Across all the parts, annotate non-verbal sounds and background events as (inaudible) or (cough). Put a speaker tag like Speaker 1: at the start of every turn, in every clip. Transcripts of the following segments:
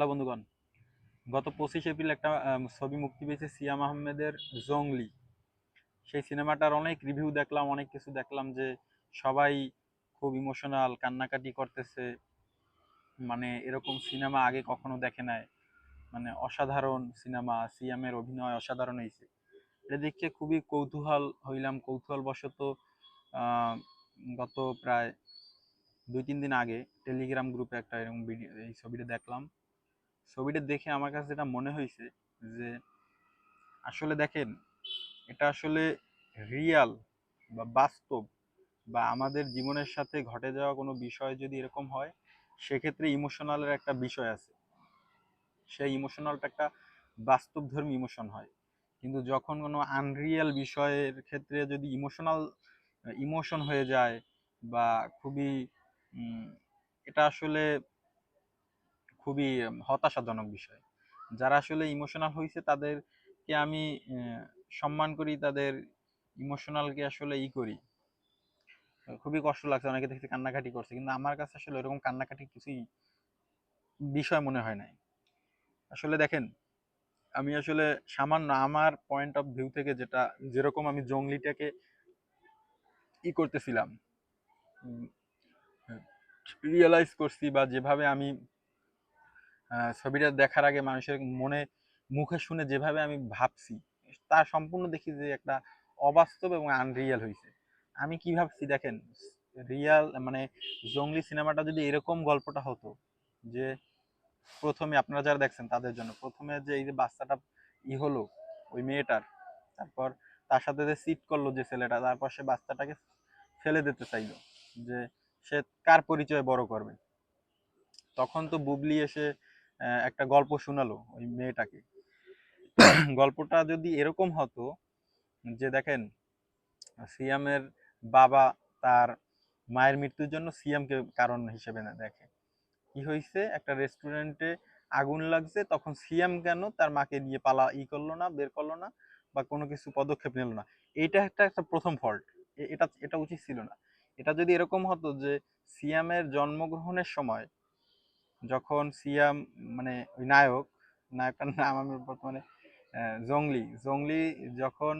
Speaker 1: Hello বন্ধুগণ। গত পঁচিশ এপ্রিল একটা ছবি মুক্তি পেয়েছে সিয়াম আহমেদের জংলি। সেই সিনেমাটার অনেক রিভিউ দেখলাম, অনেক কিছু দেখলাম যে সবাই খুব ইমোশনাল কান্নাকাটি করতেছে। মানে এরকম সিনেমা আগে কখনো দেখে নাই। মানে অসাধারণ সিনেমা, সিয়ামের অভিনয় অসাধারণ হয়েছে। এটা দেখে খুবই কৌতূহল হইলাম কৌতূহল বশত গত প্রায় দুই তিন দিন আগে টেলিগ্রাম গ্রুপে একটা এরকম ভিডিও, এই ছবিটা দেখলাম। ছবিটা দেখে আমার কাছে যেটা মনে হয়েছে যে, আসলে দেখেন, এটা আসলে রিয়াল বা বাস্তব বা আমাদের জীবনের সাথে ঘটে যাওয়া কোনো বিষয় যদি এরকম হয়, সেক্ষেত্রে ইমোশনালের একটা বিষয় আছে। সেই ইমোশনালটা একটা বাস্তবধর্মী ইমোশন হয়। কিন্তু যখন কোনো আনরিয়াল বিষয়ের ক্ষেত্রে যদি ইমোশনাল ইমোশন হয়ে যায় বা খুবই এটা আসলে খুবই হতাশাজনক বিষয়। যারা আসলে ইমোশনাল হয়েছে তাদেরকে আমি সম্মান করি, তাদের ইমোশনালকে আসলে ই করি। খুবই কষ্ট লাগছে, অনেকে দেখছি কান্নাকাটি করছে, কিন্তু আমার কাছে আসলে এরকম কান্নাকাটি কিছুই বিষয় মনে হয় নাই। আসলে দেখেন, আমি আসলে সামান্য আমার পয়েন্ট অফ ভিউ থেকে যেটা, যেরকম আমি জঙ্গলিটাকে ই করতেছিলাম রিয়েলাইজ করছি বা যেভাবে আমি ছবিটা দেখার আগে মানুষের মনে, মুখে শুনে যেভাবে আমি ভাবছি, তা সম্পূর্ণ দেখি যে একটা অবাস্তব এবং আনরিয়াল হয়েছে আমি কি ভাবছি দেখেন রিয়াল মানে জঙ্গলি সিনেমাটা যদি এরকম গল্পটা হতো যে প্রথমে আপনারা যারা দেখছেন তাদের জন্য, প্রথমে যে এই যে বাচ্চাটা ই হলো, ওই মেয়েটার, তারপর তার সাথে যে সিট করল যে ছেলেটা, তারপর সে বাচ্চাটাকে ফেলে দিতে চাইলো যে সে কার পরিচয়ে বড় করবে। তখন তো বুবলি এসে একটা গল্প শোনালো ওই মেয়েটাকে। গল্পটা যদি এরকম হতো যে দেখেন, সিয়ামের বাবা তার মায়ের মৃত্যুর জন্য সিয়ামকে কারণ হিসেবে না দেখে। কি হয়েছে একটা রেস্টুরেন্টে আগুন লাগছে, তখন সিয়াম কেন তার মাকে নিয়ে পালা, ই করল না, বের করল না, বা কোনো কিছু পদক্ষেপ নিল না? এইটা একটা একটা প্রথম ফল্ট এটা এটা উচিত ছিল না। এটা যদি এরকম হতো যে সিয়ামের জন্মগ্রহণের সময় যখন সিয়াম মানে ওই নায়ক, নায়কটার নাম আমি বর্তমানে জংলি। জংলি যখন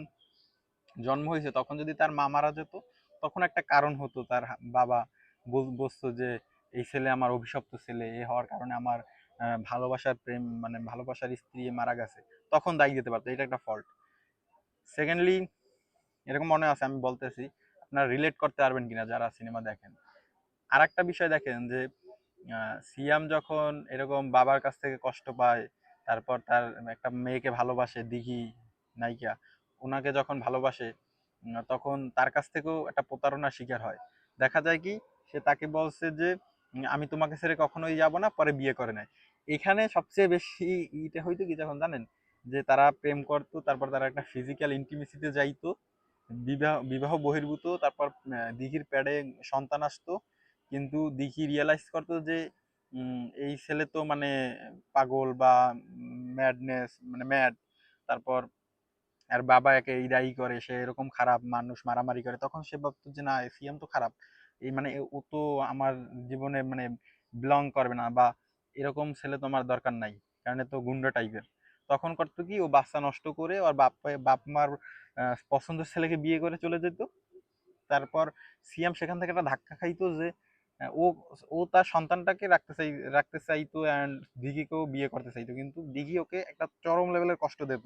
Speaker 1: জন্ম হয়েছে, তখন যদি তার মা মারা যেত, তখন একটা কারণ হতো তার বাবা বুঝতো যে, এই ছেলে আমার অভিশপ্ত ছেলে, এ হওয়ার কারণে আমার ভালোবাসার প্রেম মানে ভালোবাসার স্ত্রী মারা গেছে। তখন দায়ী দিতে পারতো, এটা একটা ফল্ট সেকেন্ডলি এরকম মনে আছে, আমি বলতেছি, আপনারা রিলেট করতে পারবেন কিনা, যারা সিনেমা দেখেন। আর একটা বিষয় দেখেন যে সিয়াম যখন এরকম বাবার কাছ থেকে কষ্ট পায়, তারপর তার একটা মেয়েকে ভালোবাসে, দিঘি, নায়িকা ওনাকে যখন ভালোবাসে তখন তার কাছ থেকেও একটা প্রতারণার শিকার হয়। দেখা যায় কি, সে তাকে বলছে যে আমি তোমাকে ছেড়ে কখনোই যাব না, পরে বিয়ে করে নেয়। এখানে সবচেয়ে বেশি ইটা হইতো কি যখন জানেন? যে তারা প্রেম করতো, তারপর তারা একটা ফিজিক্যাল ইন্টিমেসিতে যাইতো, বিবাহ বিবাহ বহির্ভূত, তারপর দিঘির প্যাডে সন্তান আসতো কিন্তু দিঘি রিয়েলাইজ করতো যে এই ছেলে তো মানে পাগল বা ম্যাডনেস মানে ম্যাড তারপর আর বাবা একে এই দায়ী করে, সে এরকম খারাপ মানুষ, মারামারি করে, তখন সে ভাবতো যে না সিএম তো খারাপ। এই মানে ও তো আমার জীবনে মানে বিলং করবে না বা এরকম ছেলে তো আমার দরকার নাই, কারণ তো গুন্ডা টাইপের তখন করতো কি, ও বাচ্চা নষ্ট করে ওর বাপ বাপ মার পছন্দের ছেলেকে বিয়ে করে চলে যেত। তারপর সিএম সেখান থেকে একটা ধাক্কা খাইতো যে ও ও তার সন্তানটাকে রাখতে চাই, রাখতে চাইতো অ্যান্ড দিঘিকেও বিয়ে করতে চাইতো। কিন্তু দিঘি ওকে একটা চরম লেভেলের কষ্ট দিত।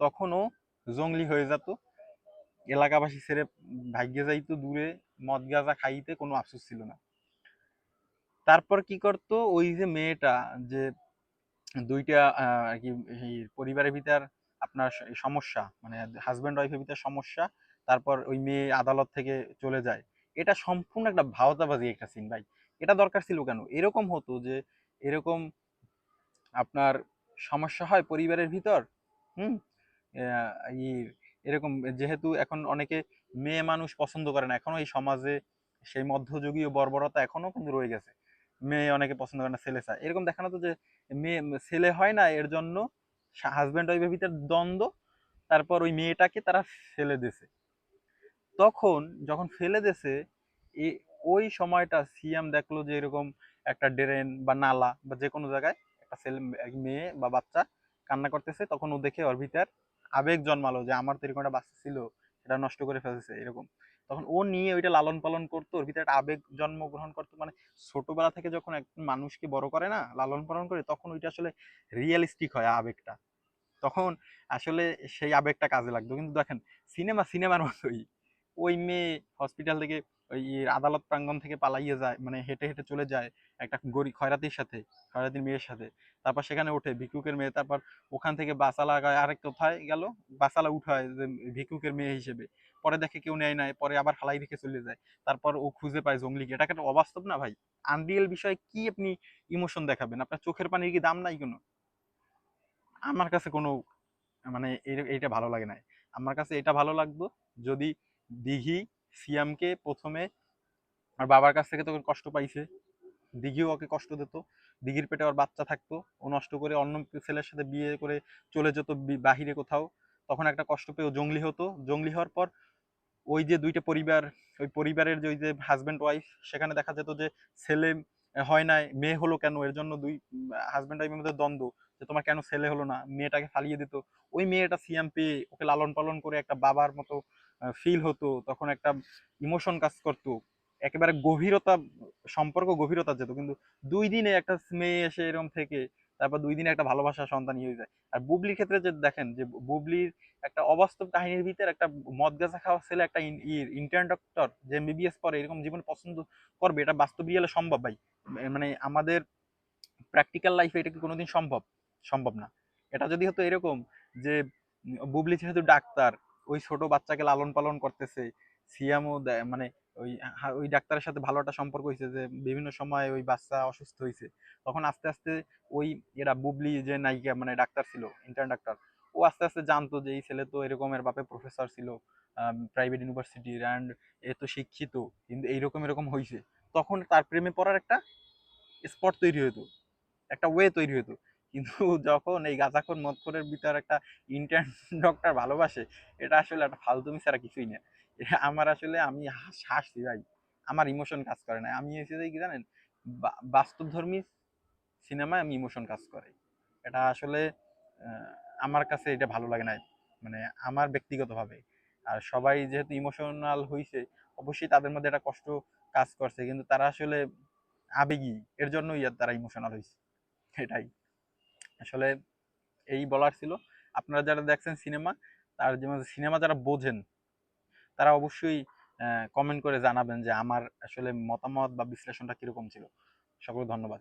Speaker 1: তখনও জঙ্গলি হয়ে যেত। এলাকাবাসী ছেড়ে ভাগ্যে যাইতো দূরে, মদ গাঁজা খাইতে কোনো আফসোস ছিল না। তারপর কি করতো, ওই যে মেয়েটা যে দুইটা আর কি পরিবারের ভিতর আপনার সমস্যা মানে হাজব্যান্ড ওয়াইফের ভিতর সমস্যা, তারপর ওই মেয়ে আদালত থেকে চলে যায়। এটা সম্পূর্ণ একটা ভাওতাবাজি একটা সিন ভাই। এটা দরকার ছিল কেন? এরকম হতো যে, এরকম আপনার সমস্যা হয় পরিবারের ভিতর, হুম? এরকম যেহেতু এখন অনেকে মেয়ে মানুষ পছন্দ করে না, এখনও এই সমাজে সেই মধ্যযুগীয় বর্বরতা এখনও কিন্তু রয়ে গেছে। মেয়ে অনেকে পছন্দ করে না, ছেলে চায় এরকম দেখানো তো যে, মেয়ে, ছেলে হয় না, এর জন্য হাজব্যান্ড ওয়াইফের ভিতর দ্বন্দ্ব, তারপর ওই মেয়েটাকে তারা ফেলে দিছে তখন যখন ফেলে এ- ওই সময়টা সিয়াম দেখল যে এরকম একটা ড্রেন বা নালা বা যে কোনো জায়গায় একটা ছেলে এক মেয়ে বা বাচ্চা কান্না করতেছে, তখন ও দেখে ওর ভিতর আবেগ জন্মালো যে আমার তো এরকম একটা বাচ্চা ছিল, সেটা নষ্ট করে ফেলেছে এরকম। তখন ও নিয়ে ওইটা লালন পালন করতো, ওর ভিতরে একটা আবেগ জন্মগ্রহণ করতো। মানে ছোটবেলা থেকে যখন এক মানুষকে বড় করে না, লালন পালন করে, তখন ওইটা আসলে রিয়েলিস্টিক হয় আবেগটা। তখন আসলে সেই আবেগটা কাজে লাগতো। কিন্তু দেখেন, সিনেমা সিনেমার মতোই। ওই মেয়ে হসপিটাল থেকে ওই আদালত প্রাঙ্গণ থেকে পালাইয়ে যায় মানে হেঁটে হেঁটে চলে যায় একটা গরিব খয়রাতির সাথে, খয়রাতির মেয়ের সাথে। তারপর সেখানে ওঠে ভিক্ষুকের মেয়ে, তারপর ওখান থেকে বাসালা আরেক কোথায় গেল? বাসালা উঠায় যে ভিক্ষুকের মেয়ে হিসেবে। পরে দেখে কেউ নেয় নাই, পরে আবার ফালাই রেখে চলে যায়। তারপর ও খুঁজে পায় জঙ্গলিকে এটাকে একটা অবাস্তব না ভাই? আনরিয়েল বিষয়ে কি আপনি ইমোশন দেখাবেন? আপনার চোখের পানির কি দাম নাই কোনো? আমার কাছে কোনো মানে এইটা ভালো লাগে না আমার কাছে এটা ভালো লাগতো যদি দিঘি সিয়ামকে প্রথমে আর বাবার কাছ থেকে তখন কষ্ট পাইছে। দিঘিও ওকে কষ্ট দিত। দিঘির পেটে ওর বাচ্চা থাকতো। ও নষ্ট করে অন্য ছেলের সাথে বিয়ে করে চলে যেত বাহিরে কোথাও। তখন একটা কষ্ট পেয়ে জঙ্গলি হতো। জঙ্গলি হওয়ার পর ওই যে দুইটা পরিবার, ওই পরিবারের যে ওই যে হাজব্যান্ড ওয়াইফ সেখানে দেখা যেত যে ছেলে হয় নাই, মেয়ে হলো কেন? এর জন্য দুই হাজব্যান্ড ওয়াইফের মধ্যে দ্বন্দ্ব যে তোমার কেন ছেলে হলো না? মেয়েটাকে ফালিয়ে দিত। ওই মেয়েটা সিএম পেয়ে ওকে লালন পালন করে একটা বাবার মতো ফিল হতো, তখন একটা ইমোশন কাজ করতো। একেবারে গভীরতা, সম্পর্ক গভীরতা যেত। কিন্তু দুই দিনে একটা মেয়ে এসে এরকম থেকে, তারপর দুই দিনে একটা ভালোবাসা সন্তান ইয়ে হয়ে যায়। আর বুবলির ক্ষেত্রে যে দেখেন, যে বুবলির একটা অবাস্তব কাহিনীর ভিতরে একটা মদ গাঁজা খাওয়া ছেলে একটা ইন্টার্ন ডক্টর যে এমবিবিএস পরে এরকম জীবন পছন্দ করবে, এটা বাস্তব রিয়েলে সম্ভব ভাই। মানে আমাদের প্র্যাকটিক্যাল লাইফে এটা কি কোনোদিন সম্ভব? সম্ভব না। এটা যদি হতো এরকম যে বুবলি যেহেতু ডাক্তার ওই ছোট বাচ্চাকে লালন পালন করতেছে। সিয়ামও মানে ওই ওই ডাক্তারের সাথে ভালো একটা সম্পর্ক হয়েছে যে, বিভিন্ন সময় ওই বাচ্চা অসুস্থ হয়েছে তখন আস্তে আস্তে ওই এরা বুবলি যে নায়িকা মানে ডাক্তার ছিল ইন্টার্ন ডাক্তার, ও আস্তে আস্তে জানতো যে, এই ছেলে তো এরকমের বাপে প্রফেসর ছিল প্রাইভেট ইউনিভার্সিটির অ্যান্ড এ তো শিক্ষিত, কিন্তু এইরকম, এরকম হয়েছে তখন তার প্রেমে পড়ার একটা স্পট তৈরি হতো একটা ওয়ে তৈরি হতো কিন্তু যখন এই গাঁজাখোর মদখোরের ভিতর একটা ইন্টার্ন ডক্টর (laughs) ভালোবাসে, এটা আসলে একটা ফালতুমি ছাড়া কিছুই না। আমার আসলে আমি হাস- হাসছি ভাই। আমার ইমোশন কাজ করে না। আমি এসে কি জানেন বাস্তবধর্মী সিনেমায় আমি ইমোশন কাজ করে। এটা আসলে আমার কাছে এটা ভালো লাগে না। মানে আমার ব্যক্তিগতভাবে। আর সবাই যেহেতু ইমোশনাল হয়েছে অবশ্যই তাদের মধ্যে একটা কষ্ট কাজ করছে। কিন্তু তারা আসলে আবেগী। এর জন্যই তারা ইমোশনাল হয়েছে এটাই। আসলে এই বলার ছিল। আপনারা যারা দেখছেন সিনেমা, তার যেমন সিনেমা যারা বোঝেন, তারা অবশ্যই কমেন্ট করে জানাবেন যে আমার আসলে মতামত বা বিশ্লেষণটা কীরকম ছিল। সকল ধন্যবাদ।